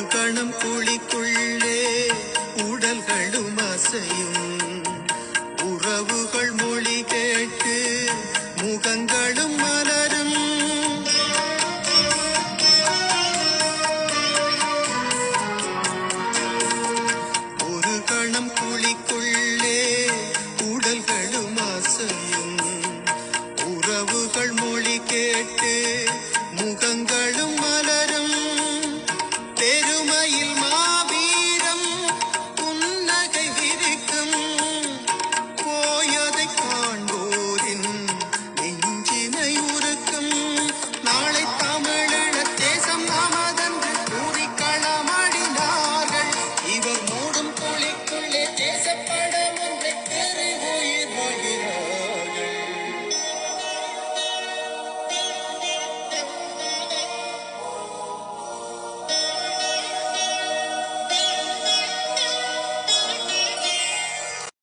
கணம் குழிக்குள்ளே உடல்களும் அசையும். உறவுகள் மொழி கேட்டு முகங்களும் மலரும். ஒரு கணம் குழிக்குள்ளே உடல்களும் அசையும். உறவுகள் மொழி கேட்டு பெருமையில் மாவீரம் புன்னகை விரிக்கும். போயதை காண்போரின் நெஞ்சினை உருக்கும். நாளை தமிழிழ தேசம் நாமதன்று கூறி களமாடினார்கள். இவர் மூடும் குழிக்குள்ளே தேசப்பட